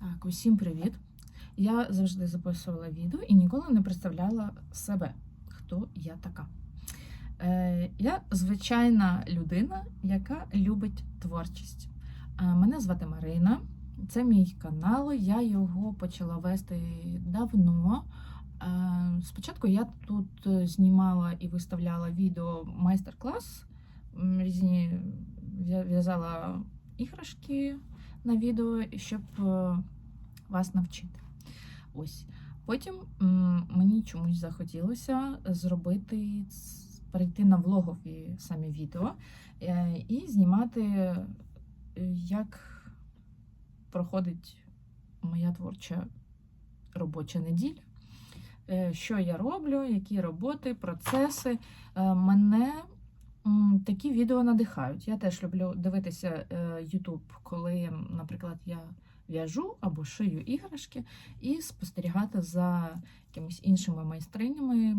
Так, усім привіт! Я завжди записувала відео і ніколи не представляла себе, хто я така. Е, я звичайна людина, яка любить творчість. Е, мене звати Марина, це мій канал. Я його почала вести давно. Е, спочатку я тут е, знімала і виставляла відео майстер-клас. Різні в'язала іграшки на відео, щоб е, вас навчити. Ось. Потім мені чомусь захотілося зробити перейти на влогові самі відео е, і знімати, е, як проходить моя творча робоча неділя. Е, Що я роблю, які роботи, процеси. Мене такі відео надихають. Я теж люблю дивитися е, YouTube, коли, наприклад, я в'яжу або шию іграшки, і спостерігати за якимись іншими майстринями,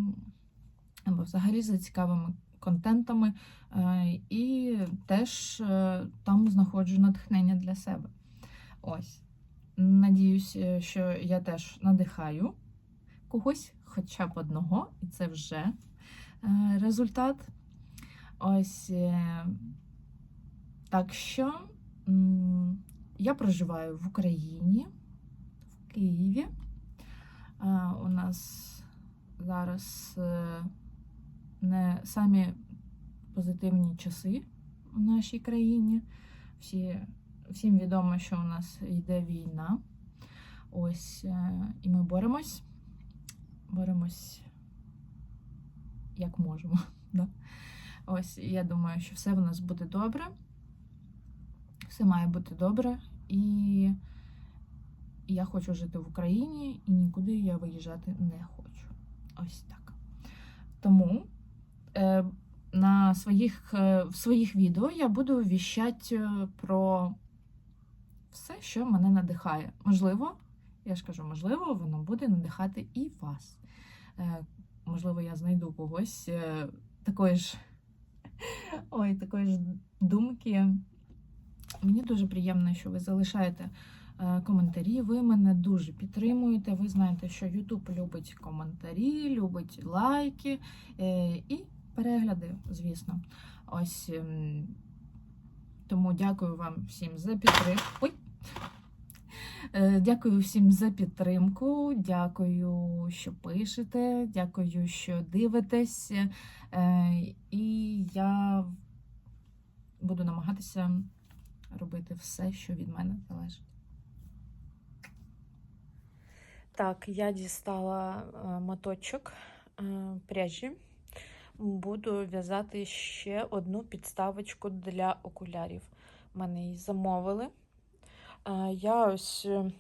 або взагалі за цікавими контентами. Е, І теж е, там знаходжу натхнення для себе. Ось. Надіюсь, що я теж надихаю когось, хоча б одного, і це вже результат. Ось. е, Так що я проживаю в Україні, в Києві. У нас зараз е, не самі позитивні часи в нашій країні. Всі, всім відомо, що у нас йде війна. Ось, е, і ми боремось. Боремось як можемо. Да? Ось, я думаю, що все в нас буде добре. Все має бути добре. І я хочу жити в Україні, і нікуди я виїжджати не хочу. Ось так. Тому е, на своїх, е, в своїх відео я буду віщати е, про все, що мене надихає. Можливо, я ж кажу, можливо, воно буде надихати і вас. Е, можливо, я знайду когось е, такої ж, ой, такої ж думки. Мені дуже приємно, що ви залишаєте е, коментарі. Ви мене дуже підтримуєте. Ви знаєте, що YouTube любить коментарі, любить лайки е, і перегляди, звісно. Ось ем, тому дякую вам всім за підтримку. Ой! Е, Дякую всім за підтримку. Дякую, що пишете. Дякую, що дивитесь. Е, І я буду намагатися робити все, що від мене залежить. Так, я дістала е, моточок пряжі. Буду в'язати ще одну підставочку для окулярів. Мене її замовили. Я ось. е,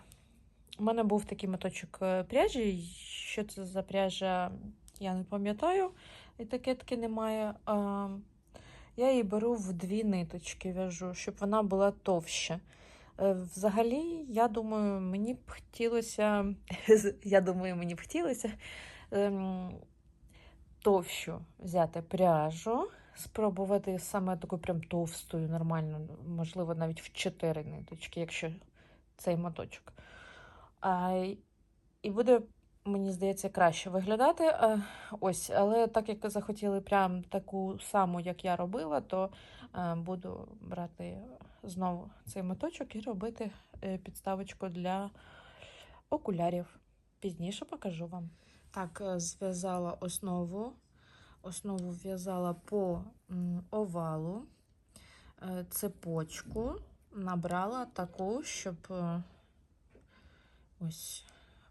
У мене був такий моточок е, пряжі. Що це за пряжа, я не пам'ятаю. Етикетки немає. Я її беру в дві ниточки, в'яжу, щоб вона була товща. Е, Взагалі, я думаю, мені б хотілося, я думаю, мені б хотілося ем, товщу взяти пряжу, спробувати саме таку прям товстою, нормальну, можливо, навіть в 4 ниточки, якщо цей моточок. А, і буде, мені здається, краще виглядати. Е, Ось, але так як захотіли прям таку саму, як я робила, то е, буду брати знову цей моточок і робити е, підставочку для окулярів. Пізніше покажу вам. Так, е, зв'язала основу. Основу в'язала по овалу, Е, цепочку набрала таку, щоб е, ось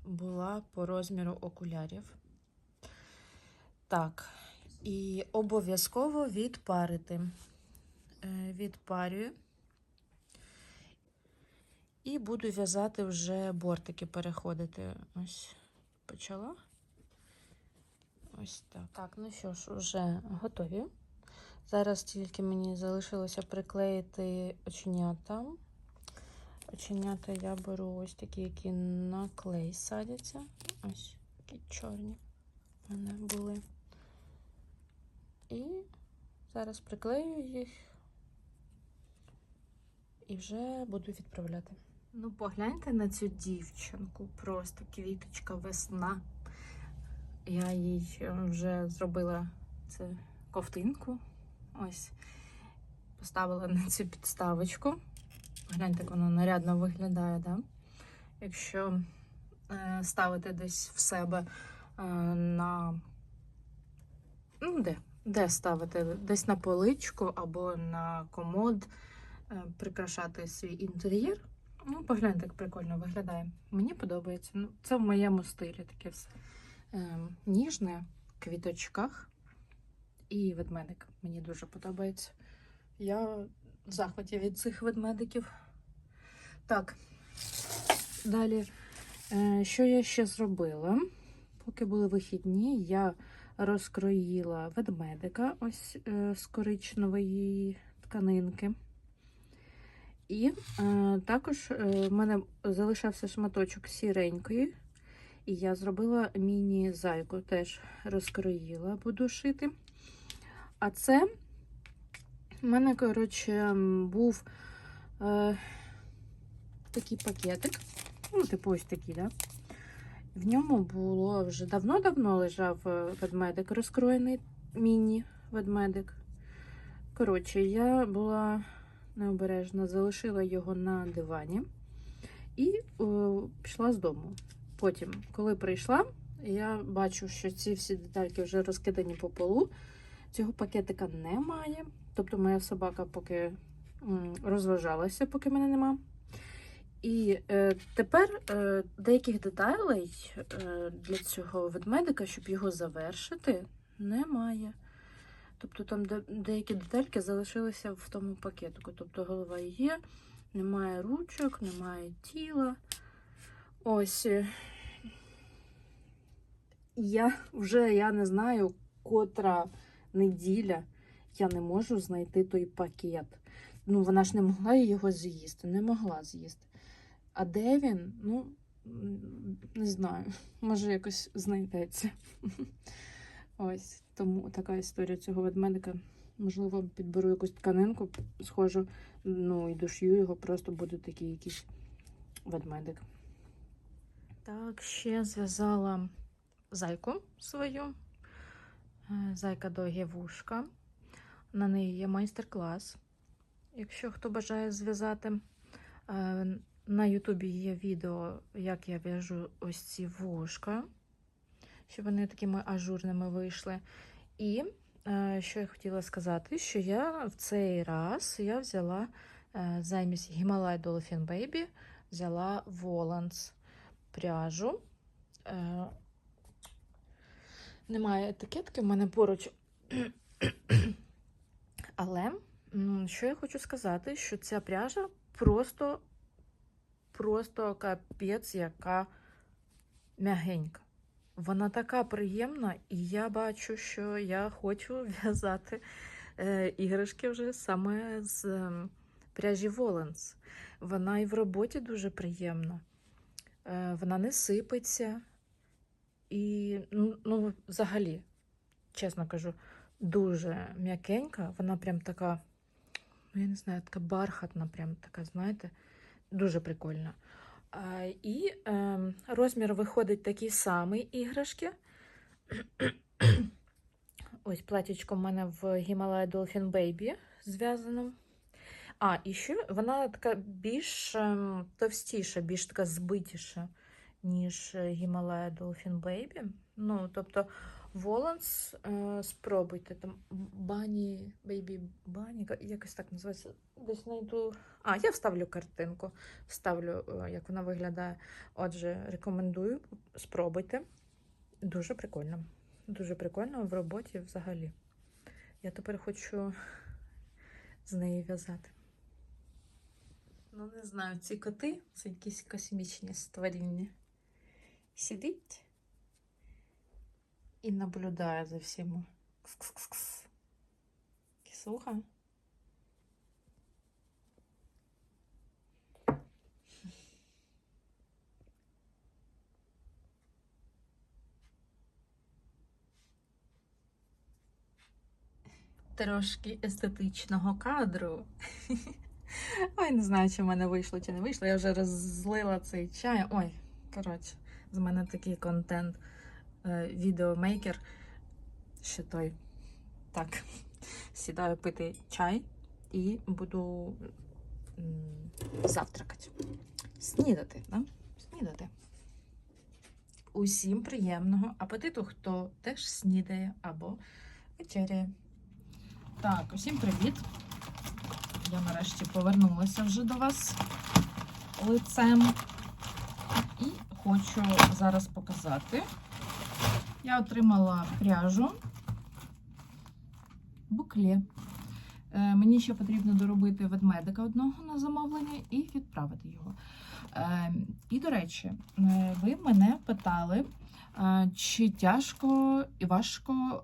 була по розміру окулярів. Так, і обов'язково відпарити. Е, Відпарюю. І буду в'язати вже бортики переходити. Ось почала. Ось так. Так, ну що ж, вже готові. Зараз тільки мені залишилося приклеїти оченята. Оченята я беру ось такі, які на клей садяться. Ось такі чорні в мене були. І зараз приклею їх і вже буду відправляти. Ну, погляньте на цю дівчинку, просто квіточка весна. Я їй е, вже зробила це ковтинку. Ось. Поставила на цю підставочку. Гляньте, як вона нарядно виглядає, да? Якщо е, ставити десь в себе е, на. Ну, де? Де ставити? Десь на поличку або на комод, е, прикрашати свій інтер'єр. Ну, погляньте, як прикольно виглядає. Мені подобається. Ну, це в моєму стилі таке все ніжне, в квіточках. І ведмедик мені дуже подобається. Я в захваті від цих ведмедиків. Так, далі, е, що я ще зробила? Поки були вихідні, я розкроїла ведмедика ось е, з коричневої тканинки. І е, також е, в мене залишався шматочок сіренької. І я зробила міні-зайку, теж розкроїла, буду шити. А це в мене, коротше, був е, такий пакетик. Ну, типу ось такий, да? В ньому було вже давно-давно лежав е, ведмедик розкроєний, міні-ведмедик. Коротше, я була необережно, залишила його на дивані і о, пішла з дому. Потім, коли прийшла, я бачу, що ці всі детальки вже розкидані по полу. Цього пакетика немає. Тобто моя собака поки розважалася, поки мене нема. І е, тепер е, деяких деталей е, для цього ведмедика, щоб його завершити, немає. Тобто там де, деякі детальки залишилися в тому пакетику. Тобто голова є, немає ручок, немає тіла. Ось. е, Я вже я не знаю, котра неділя я не можу знайти той пакет. Ну, вона ж не могла його з'їсти, не могла з'їсти. А де він? Ну, не знаю. Може, якось знайдеться. Ось тому така історія цього ведмедика. Можливо, підберу якусь тканинку, схожу, ну і дошью його, просто буде такий якийсь ведмедик. Так, ще зв'язала зайку свою. Е, Зайка довгі вушка. На неї є майстер-клас. Якщо хто бажає зв'язати. Е, На Ютубі є відео, як я в'яжу ось ці вушка, щоб вони такими ажурними вийшли. І е, що я хотіла сказати, що я в цей раз я взяла замість Himalaya Dolphin Baby, взяла Volans пряжу. Е, Немає етикетки в мене поруч. Але що я хочу сказати, що ця пряжа просто, просто капець, яка м'ягенька. Вона така приємна, і я бачу, що я хочу в'язати е, іграшки вже саме з е, пряжі Воланс. Вона і в роботі дуже приємна. Е, вона не сипеться. І, ну, ну, взагалі, чесно кажу, дуже м'якенька. Вона прям така, ну, я не знаю, така бархатна, прям така, знаєте, дуже прикольна. І е, розмір виходить такий самий іграшки. Ось платічко в мене в Himalaya Dolphin Baby зв'язано. А, і ще вона така більш ем, товстіша, більш така збитіша, ніж е, Himalaya Dolphin Baby. Ну, тобто, Воланс, е, спробуйте там Bunny, Baby Bunny, якось так називається. Десь знайду. А, я вставлю картинку, вставлю, е, як вона виглядає. Отже, рекомендую, спробуйте. Дуже прикольно. Дуже прикольно в роботі взагалі. Я тепер хочу з неї в'язати. Ну, не знаю, ці коти це якісь космічні створіння. Сидить і наблюдає за всіма. Кс-кс-кс. Кисуха. Трошки естетичного кадру. Ой, не знаю, чи в мене вийшло, чи не вийшло. Я вже розлила цей чай. Ой, коротше, з мене такий контент. Е, відеомейкер. Ще той. Так. Сідаю пити чай і буду завтракати. Снідати, да? Снідати. Усім приємного апетиту, хто теж снідає або вечеряє. Так, усім привіт. Я нарешті повернулася вже до вас лицем. І хочу зараз показати. Я отримала пряжу букле. Е, Мені ще потрібно доробити ведмедика одного на замовлення і відправити його. Е, І, до речі, е, ви мене питали, чи тяжко і важко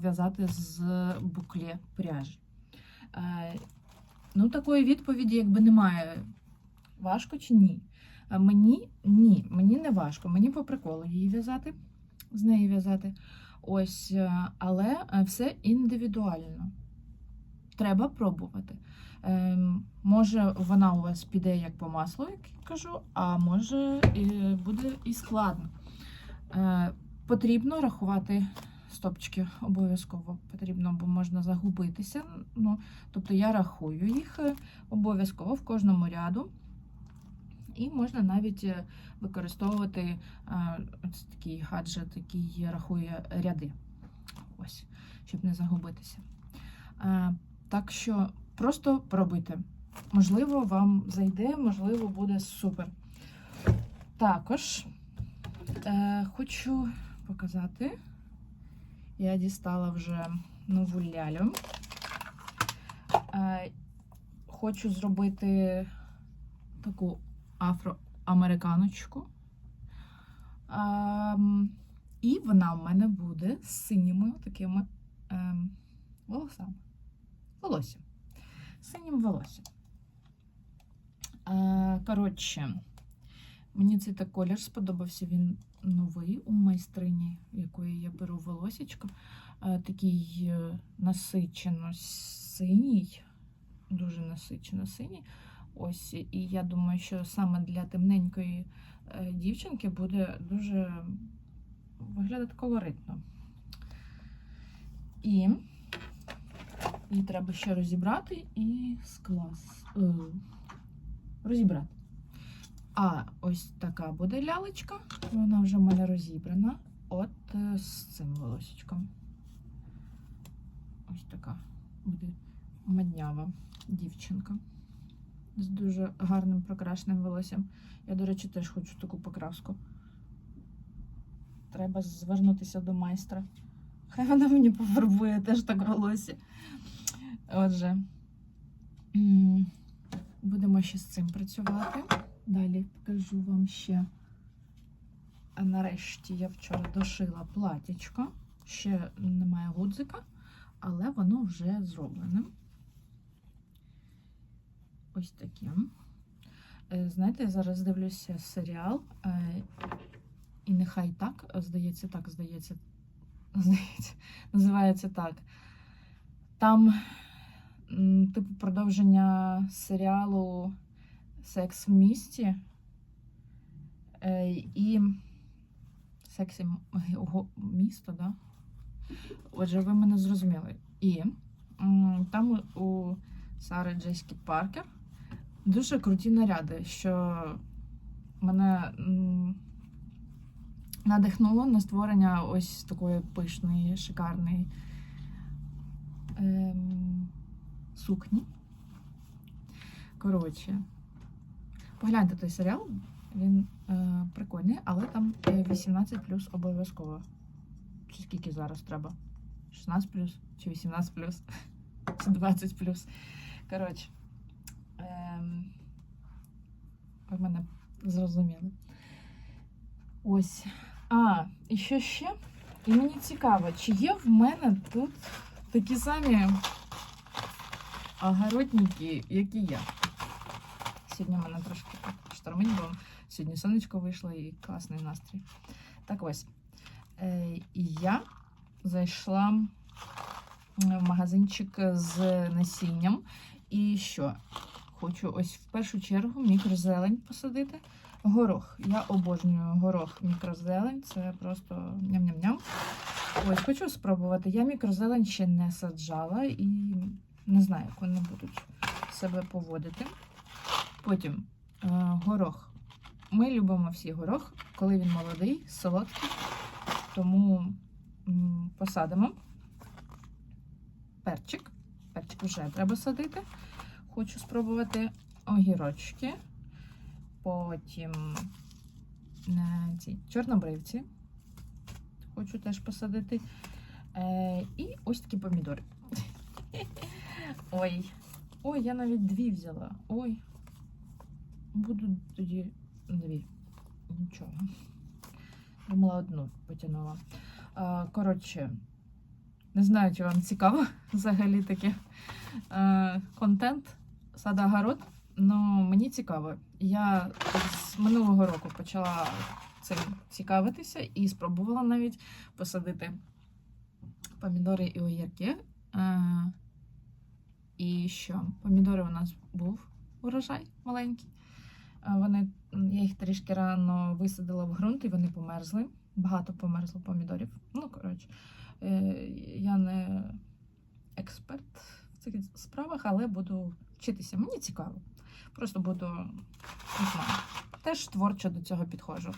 в'язати з букле пряжі. Ну, такої відповіді якби немає. Важко чи ні? Мені ні, мені не важко. Мені по приколу її в'язати, з неї в'язати. Ось, е, але е, все індивідуально. Треба пробувати. Ем, може, вона у вас піде як по маслу, як я кажу, а може і буде і складно. Е, потрібно рахувати стопчики обов'язково потрібно, бо можна загубитися. Ну, тобто я рахую їх е, обов'язково в кожному ряду. І можна навіть е, використовувати е, ось такий гаджет, який рахує ряди. Ось, щоб не загубитися. Так що просто пробуйте. Можливо, вам зайде, можливо, буде супер. Також е, хочу показати. Я дістала вже нову лялю. Е, Хочу зробити таку афроамериканочку. Ем, І вона в мене буде з синіми такими ем, волосами. Волоссям. Синім волоссям. Е, Коротше, мені цей так колір сподобався. Він новий у майстрині, якої я беру волосічко. Е, Такий е, насичено синій, дуже насичено синій. Ось, і я думаю, що саме для темненької е, дівчинки буде дуже виглядати колоритно. І її треба ще розібрати і склас. розібрати. А ось така буде лялечка. Вона вже в мене розібрана. От е, з цим волосічком. Ось така буде маднява дівчинка. З дуже гарним прокрашеним волоссям. Я, до речі, теж хочу таку покраску. Треба звернутися до майстра. Хай вона мені пофарбує теж так волосся. Отже, будемо ще з цим працювати. Далі покажу вам ще. А нарешті я вчора дошила платічко. Ще немає гудзика, але воно вже зроблене. Ось таким. Е, Знаєте, я зараз дивлюся серіал. е, І нехай так, здається, так, здається, здається, називається так. Там, типу, продовження серіалу Секс в місті е, і секс і місто, да? Отже, ви мене зрозуміли. І там у- Сари Джеські Паркер дуже круті наряди, що мене надихнуло на створення ось такої пишної, шикарної ем, сукні. Коротше, погляньте той серіал, він е, прикольний, але там е, 18 плюс обов'язково. Чи скільки зараз треба? 16 плюс чи 18 плюс? Чи 20 плюс. Коротше. Ем, ви мене зрозуміли. Ось. А, і що ще? І мені цікаво, чи є в мене тут такі самі огородники, як і я. Сьогодні в мене трошки штормить, бо сьогодні сонечко вийшло і класний настрій. Так ось. Е, і я зайшла в магазинчик з насінням. І що? хочу ось в першу чергу мікрозелень посадити. Горох. Я обожнюю горох мікрозелень. Це просто ням-ням-ням. Ось хочу спробувати. Я мікрозелень ще не саджала і не знаю, як вони будуть себе поводити. Потім е, горох. Ми любимо всі горох, коли він молодий, солодкий. Тому м, посадимо перчик. Перчик вже треба садити. Хочу спробувати огірочки. Потім е, ці чорнобривці. Хочу теж посадити. Е, і ось такі помідори. Ой. Ой, я навіть дві взяла. Ой. Буду тоді дві. Нічого. Думала, одну потягнула. Коротше, не знаю, чи вам цікаво взагалі таке контент сада-город. Ну, мені цікаво. Я з минулого року почала цим цікавитися і спробувала навіть посадити помідори і огірки. І що? Помідори у нас був урожай маленький. Вони, я їх трішки рано висадила в ґрунт і вони померзли. Багато померзло помідорів. Ну, коротше, е, я не експерт в цих справах, але буду вчитися. Мені цікаво. Просто буду не знаю, теж творчо до цього підходжу.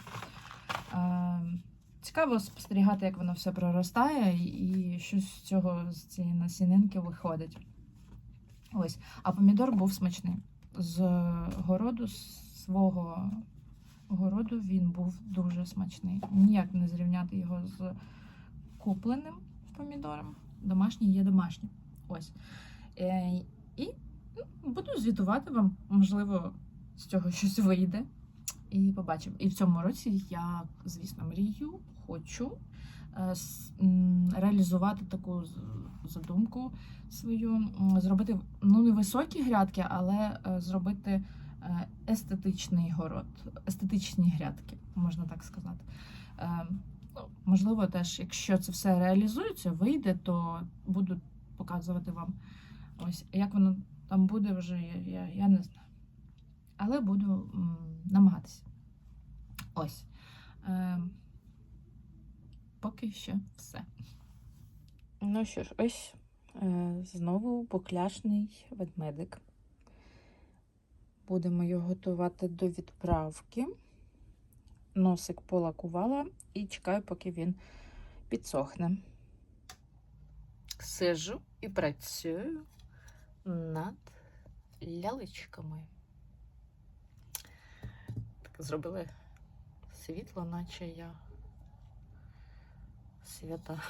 Е, цікаво спостерігати, як воно все проростає, і що з цього з цієї насінинки виходить. Ось. А помідор був смачний. З городу з свого городу він був дуже смачний. Ніяк не зрівняти його з купленим помідором. Домашній є домашній. Ось. Е, і ну, буду звітувати вам, можливо, з цього щось вийде. І побачимо. І в цьому році я, звісно, мрію, хочу е, реалізувати таку задумку свою, зробити ну не високі грядки, але е, зробити естетичний город, естетичні грядки, можна так сказати. Е, Ну, можливо, теж, якщо це все реалізується, вийде, то буду показувати вам. Ось як воно там буде вже, я, я, не знаю. Але буду намагатися. Ось. Е, поки що все. Ну що ж, ось е, знову букляшний ведмедик. Будемо його готувати до відправки. Носик полакувала і чекаю, поки він підсохне. Сижу і працюю над лялечками. Так зробили світло, наче я свята.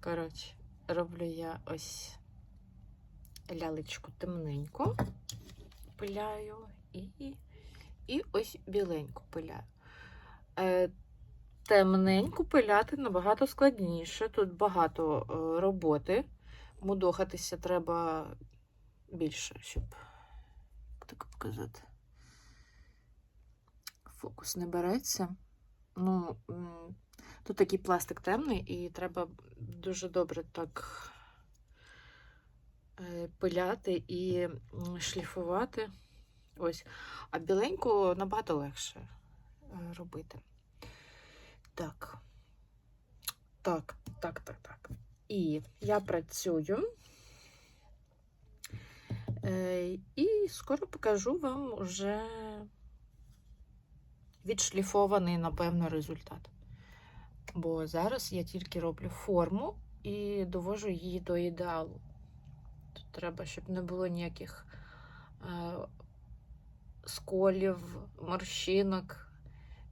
Коротше, роблю я ось лялечку темненьку, пиляю і, і ось біленьку пиляю. Е, темненьку пиляти набагато складніше. Тут багато е, роботи. Мудохатися треба більше, щоб так показати. Фокус не береться. Ну, тут такий пластик темний, і треба дуже добре так пиляти і шліфувати. Ось. А біленьку набагато легше е, робити. Так. Так, так, так, так. І я працюю. Е, і скоро покажу вам уже відшліфований, напевно, результат. Бо зараз я тільки роблю форму і довожу її до ідеалу. Тут треба, щоб не було ніяких е, сколів, морщинок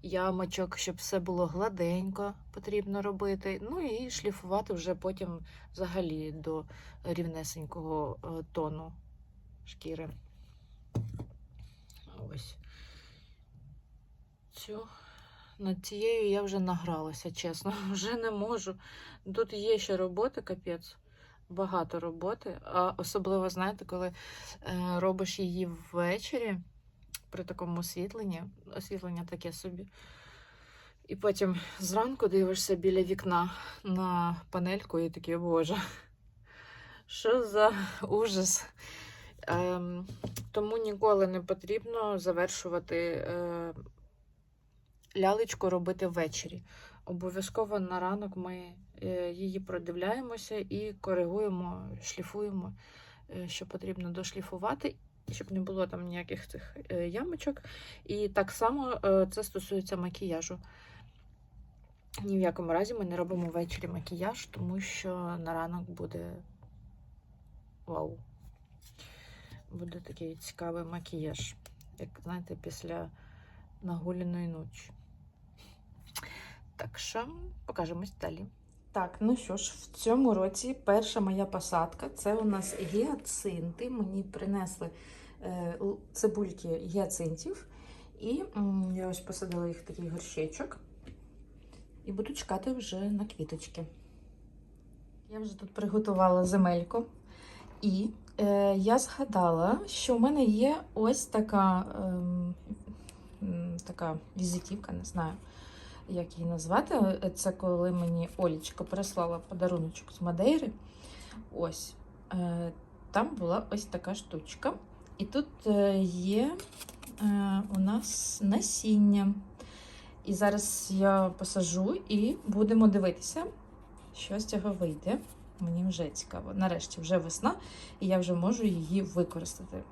ямочок, щоб все було гладенько, потрібно робити. Ну і шліфувати вже потім взагалі до рівнесенького е, тону шкіри. Ось. Цю. Над цією я вже награлася, чесно. Вже не можу. Тут є ще роботи, капець. Багато роботи. А особливо, знаєте, коли е, робиш її ввечері при такому освітленні, освітлення таке собі. І потім зранку дивишся біля вікна на панельку і такий, боже, що за ужас. Ем, Тому ніколи не потрібно завершувати е, лялечку робити ввечері. Обов'язково на ранок ми її продивляємося і коригуємо, шліфуємо, е, що потрібно дошліфувати, щоб не було там ніяких цих е, ямочок. І так само е, це стосується макіяжу. Ні в якому разі ми не робимо ввечері макіяж, тому що на ранок буде вау. Буде такий цікавий макіяж, як знаєте, після нагуляної ночі. Так що покажемось далі. Так, ну що ж, в цьому році перша моя посадка це у нас гіацинти. Мені принесли е, цибульки гіацинтів. І м, я ось посадила їх в такий горщичок. І буду чекати вже на квіточки. Я вже тут приготувала земельку. І е, я згадала, що в мене є ось така, м, така візитівка, не знаю як її назвати. Це коли мені Олічка прислала подаруночок з Мадейри. Ось. Е, Там була ось така штучка. І тут е, є е, у нас насіння. І зараз я посажу і будемо дивитися, що з цього вийде. Мені вже цікаво. Нарешті вже весна, і я вже можу її використати.